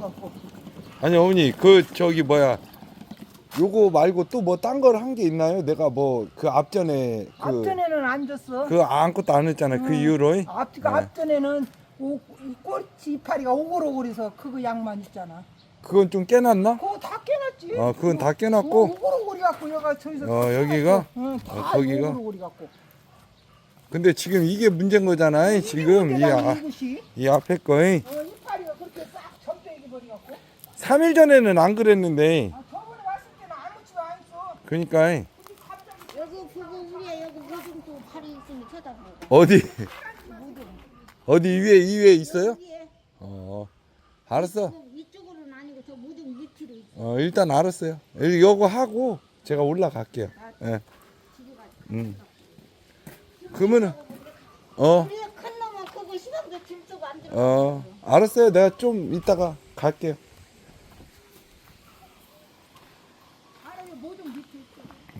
갖고. 아니 어머니 그 저기 뭐야 요거 말고 또 뭐 딴 걸 한 게 있나요? 내가 뭐 그 앞전에 그 앞전에는 안 줬어. 그 아무것도 안 했잖아요. 그 응. 이후로 앞, 그 네. 앞전에는 오, 이 꼴찌 이파리가 오글오글해서 그거 양만 있잖아. 그건 좀 깨놨나? 그거 다 깨놨지. 어, 그건 다뭐 깨놨고 오글오글이 갖고 여가 저기서. 어, 다 여기가? 깨놨어. 응, 다 어, 거기가? 오글오글이 갖고. 근데 지금 이게 문제인 거잖아요. 지금 이, 아, 이 앞에 거에 어, 이 3일 전에는 안 그랬는데 아. 그러니까 여기 그거 우리야 여기 무슨 또 팔이 있으면 쳐다보고 어디 어디 위에 이 위에 있어요? 여기에 어 알았어. 그 위쪽으로는 아니고 저 무등 밑으로 있어 어 일단 알았어요. 여기 요거 하고 제가 올라갈게요. 예. 음. 그러면은 어 우리가 큰 놈은 그거 시간도 줄서고 안 들어 어, 알았어요. 내가 좀 이따가 갈게요.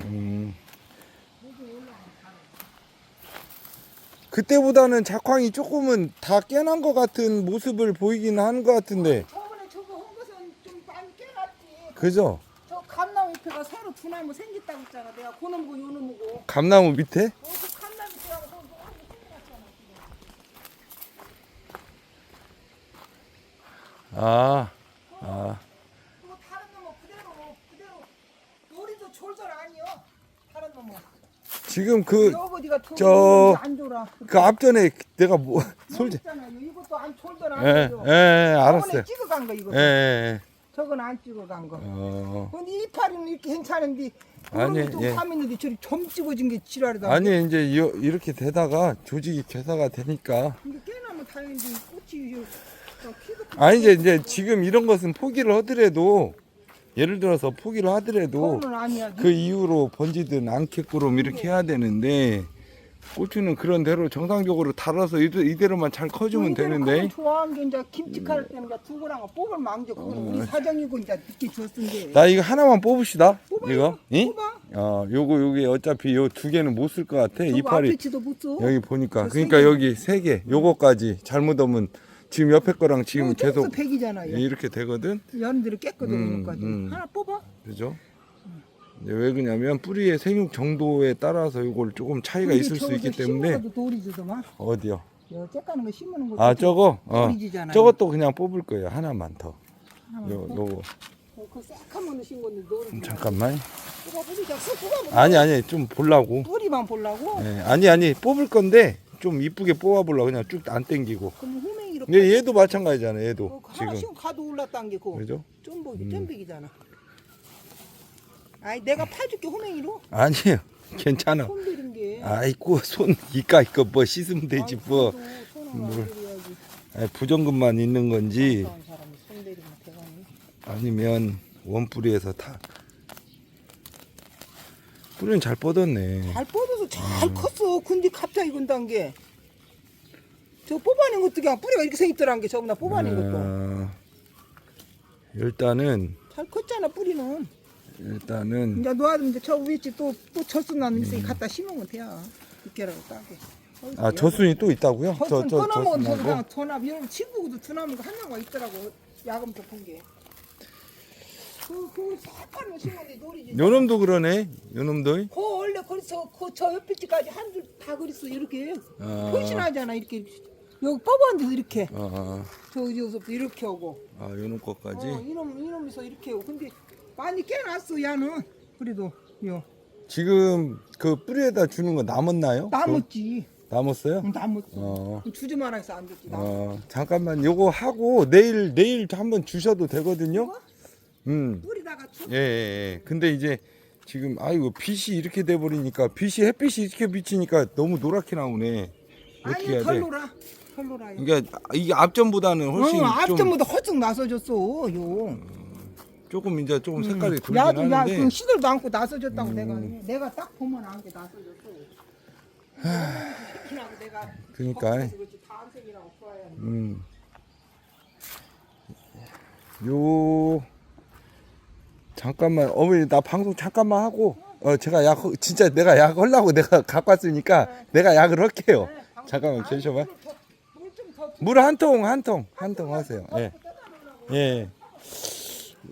음. 그때보다는 작황이 조금은 다 깨난 것 같은 모습을 보이긴 하는 것 같은데, 저번에 저거 한 것은 좀 많이 깨놨지. 그죠? 저 감나무 잎에가 새로 두 나무 생겼다고 했잖아. 내가 고놈고 요놈고. 감나무 밑에? 어저 감나무 잎에가 저 노랗게 생겨났잖아. 지금. 아, 아, 그거 다른 놈은 그대로 그대로 놀이도 졸졸 아니요. 다른 놈은. 지금 그, 여거지가 저- 안 졸아. 그 앞전에 내가 뭐, 솔직. 있잖아요. 이것도 안 졸졸 예, 아니요. 예, 예, 알았어요. 저번에 찍어간 거 이거. 예, 예, 예. 저건 안 찍어간 거. 어, 근데 이파리는 이렇게 괜찮은데 아니, 아니 좀 예. 파면인데 저리 좀 찍어진 게 지랄이다. 아니, 이제 이- 이렇게 되다가 조직이 괴사가 되니까. 근데 깨나면 다행인데 꽃이 아니, 이제, 이제 지금 이런 것은 포기를 하더라도, 예를 들어서 포기를 하더라도, 아니야. 그 이후로 번지든 않게끔 이렇게 해야 되는데 고추는 그런 대로 정상적으로 달아서 이대- 이대로만 잘 커주면 되는데 좋아한 게 이제 김치 칼 때는 이제 두고랑 뽑을 망정 그건 우리 사정이고 이제 늦게 줬는데. 나 이거 하나만 뽑읍시다 뽑아요. 이거 이? 뽑아. 어 요거 요게 어차피 요 두 개는 못 쓸 것 같아 저거 이파리 앞에치도 못 써. 여기 보니까 저 그러니까. 여기 세 개 요거까지 잘못 오면 지금 옆에 거랑 지금 계속 계속 백이잖아요. 이렇게 되거든 연들이 깨끗하게 음, 여기까지 음. 하나 뽑아. 그죠? 이제 왜 그러냐면 뿌리의 생육 정도에 따라서 이걸 조금 차이가 있을 수 있기 때문에. 어디요? 여 째까는 거 심는 거. 아 저거 어. 저것도 그냥 뽑을 거예요 하나만 더 하나만 요, 뽑아. 요거 어, 그 새카만 신 건데 노리. 음, 잠깐만. 아니 아니 좀 보려고 뿌리만 보려고. 예, 아니 아니 뽑을 건데 좀 이쁘게 뽑아보려고 그냥 쭉 안 땡기고 그럼 호맹이로. 근데 얘도 마찬가지잖아 얘도 어, 지금 하나씩 가도 올랐다는 게 그거. 그죠? 쫀복이 쫀백이잖아. 아이 내가 파줄게 호맹이로. 아니에요 괜찮아 손 들인 게. 아이고 손 이까 이거 뭐 씻으면 되지 뭐 손을. 아이, 부정근만 있는 건지 사람이 손. 아니면 원뿌리에서 다 뿌리는 잘 뻗었네 잘 뻗어서 잘 컸어. 근데 갑자기 건단 게. 저 뽑아낸 것도 그냥 뿌리가 이렇게 생겼더란 게 저보다 뽑아낸 것도. 어, 일단은 잘 컸잖아 뿌리는. 일단은 이제 놓아두면 이제 저 위에 또또 젖순 나는 있으니 갖다 심으면 돼요. 늦게라도 따게. 아 저순이 또 있다고요? 젖순 떠나면 저 저순하고 그냥 전압 이런 친구도 두나무가 한 명가 있더라고. 야금 덮은 게. 그그 새까만 심었는데 놀이지. 요놈도 그러네 요놈도 그 원래 거기서 그저 옆에 집까지 한 줄 다 그랬어 이렇게. 아. 훨씬하잖아 이렇게. 여기 뽑았는데도 이렇게. 어, 저 여기서부터 이렇게 하고. 아 요놈 거까지 어, 이놈 이놈에서 이렇게 하고. 근데 많이 깨놨어 야는. 그래도 요 지금 그 뿌리에다 주는 거 남았나요? 남았지. 그, 남았어요? 응, 남았지. 어, 주주만 해서 안 됐지. 남. 어 잠깐만 요거 하고 내일 내일 한번 주셔도 되거든요. 이거? 음, 뿌리다가 쳐. 예, 예, 예. 근데 이제 지금 아이고 빛이 이렇게 돼 버리니까 빛이 햇빛이 이렇게 비치니까 너무 노랗게 나오네. 아니 해야 돼? 털로 라. 털로라. 그러니까 이게 앞전보다는 훨씬 어, 좀 앞전보다 헐쩍 나서졌어. 요. 조금 이제 조금 색깔이 돌긴 야도 야, 하는데 그 시들도 않고 나서졌다고 내가 내가 딱 보면 안게 나서졌어. 내가 그러니까. 걱정해서 그렇지 다안 새끼라고 좋아해. 음. 요 잠깐만 어머니 나 방송 잠깐만 하고 어 제가 약 허- 진짜 내가 약 하려고 내가 갖고 왔으니까 내가 약을 할게요. 네, 잠깐만 계셔봐. 물좀 더. 물 한 통 한 통 한 통 하세요. 예. 예.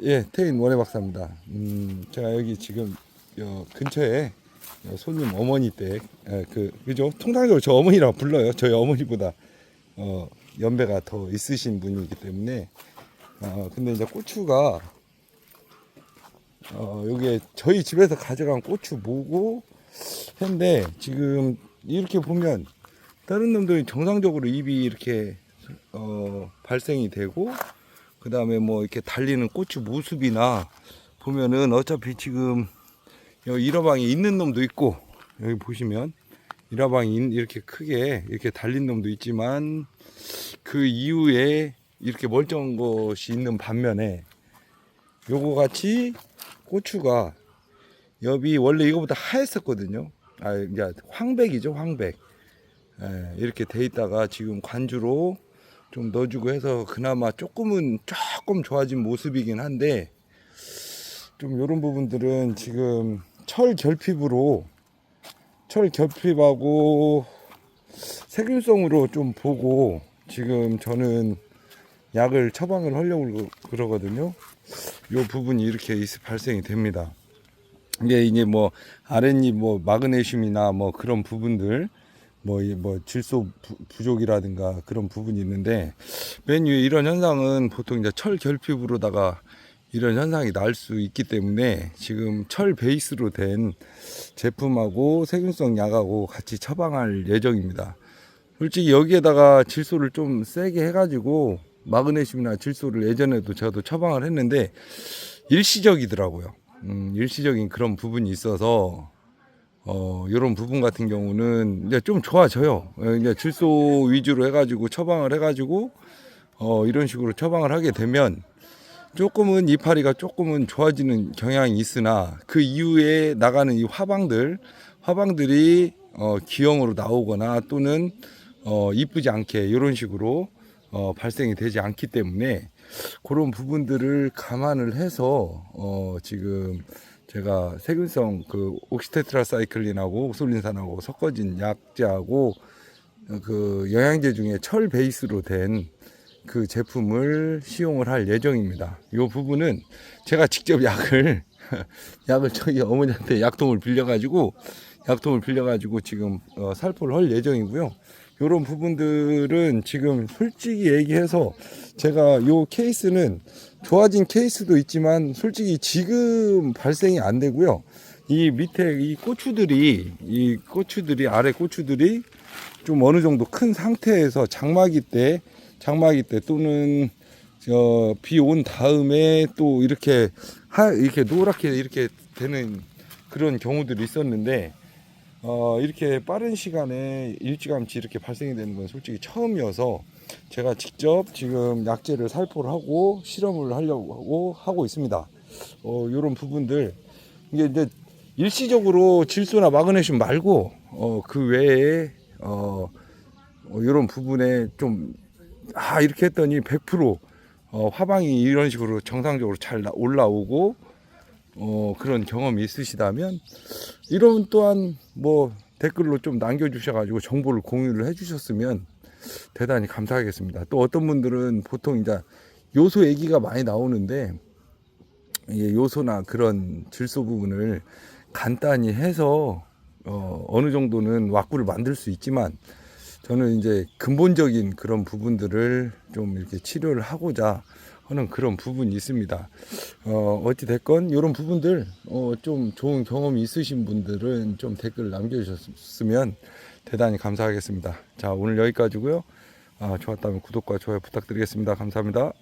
예, 태인 원해 박사입니다. 음, 제가 여기 지금 여 근처에 여 손님 어머니 댁, 예, 그, 그죠? 통상적으로 저 어머니라고 불러요. 저희 어머니보다, 어, 연배가 더 있으신 분이기 때문에, 어, 근데 이제 고추가, 어, 여기에 저희 집에서 가져간 고추 모고 했는데, 지금 이렇게 보면, 다른 놈들이 정상적으로 입이 이렇게, 어, 발생이 되고, 그 다음에 뭐 이렇게 달리는 고추 모습이나 보면은 어차피 지금 여기 일화방에 있는 놈도 있고 여기 보시면 일화방이 있- 이렇게 크게 이렇게 달린 놈도 있지만 그 이후에 이렇게 멀쩡한 것이 있는 반면에 요거 같이 고추가 엽이 원래 이거보다 하였었거든요. 아, 이제 황백이죠, 황백. 예, 이렇게 돼 있다가 지금 관주로 좀 넣어주고 해서 그나마 조금은 조금 좋아진 모습이긴 한데 좀 이런 부분들은 지금 철 결핍으로 철 결핍하고 세균성으로 좀 보고 지금 저는 약을 처방을 하려고 그러거든요. 이 부분이 이렇게 있- 발생이 됩니다. 이게 이제 뭐 아랫잎 뭐 마그네슘이나 뭐 그런 부분들 뭐, 이 뭐, 질소 부, 부족이라든가 그런 부분이 있는데, 맨 위에 이런 현상은 보통 이제 철 결핍으로다가 이런 현상이 날 수 있기 때문에 지금 철 베이스로 된 제품하고 세균성 약하고 같이 처방할 예정입니다. 솔직히 여기에다가 질소를 좀 세게 해가지고 마그네슘이나 질소를 예전에도 저도 처방을 했는데 일시적이더라고요. 음, 일시적인 그런 부분이 있어서 어, 이런 부분 같은 경우는 이제 좀 좋아져요. 어, 이제 질소 위주로 해가지고 처방을 해가지고 어, 이런 식으로 처방을 하게 되면 조금은 이파리가 조금은 좋아지는 경향이 있으나 그 이후에 나가는 이 화방들, 화방들이 어, 기형으로 나오거나 또는 어, 이쁘지 않게 이런 식으로 어, 발생이 되지 않기 때문에 그런 부분들을 감안을 해서 어, 지금 제가 세균성 그 옥시테트라사이클린하고 옥솔린산하고 섞어진 약제하고 어, 그 영양제 중에 철 베이스로 된 그 제품을 시용을 할 예정입니다. 이 부분은 제가 직접 약을 약을 저희 어머니한테 약통을 빌려가지고 약통을 빌려가지고 지금 어, 살포를 할 예정이고요. 이런 부분들은 지금 솔직히 얘기해서 제가 요 케이스는 좋아진 케이스도 있지만 솔직히 지금 발생이 안 되고요. 이 밑에 이 고추들이 이 고추들이 아래 고추들이 좀 어느 정도 큰 상태에서 장마기 때 장마기 때 또는 비온 다음에 또 이렇게 하 이렇게 노랗게 이렇게 되는 그런 경우들이 있었는데 어, 이렇게 빠른 시간에 일찌감치 이렇게 발생이 되는 건 솔직히 처음이어서 제가 직접 지금 약제를 살포를 하고 실험을 하려고 하고 있습니다. 어, 이런 부분들 이게 이제 일시적으로 질소나 마그네슘 말고 어, 그 외에 어, 어, 이런 부분에 좀 아 이렇게 했더니 100% 어, 화방이 이런 식으로 정상적으로 잘 나- 올라오고 어, 그런 경험이 있으시다면 이런 또한 뭐 댓글로 좀 남겨주셔가지고 정보를 공유를 해주셨으면 대단히 감사하겠습니다. 또 어떤 분들은 보통 이제 요소 얘기가 많이 나오는데 요소나 그런 질소 부분을 간단히 해서 어, 어느 정도는 왁구를 만들 수 있지만 저는 이제 근본적인 그런 부분들을 좀 이렇게 치료를 하고자 하는 그런 부분이 있습니다. 어, 어찌 됐건 이런 부분들 어, 좀 좋은 경험이 있으신 분들은 좀 댓글 남겨주셨으면 대단히 감사하겠습니다. 자, 오늘 여기까지고요. 아, 좋았다면 구독과 좋아요 부탁드리겠습니다. 감사합니다.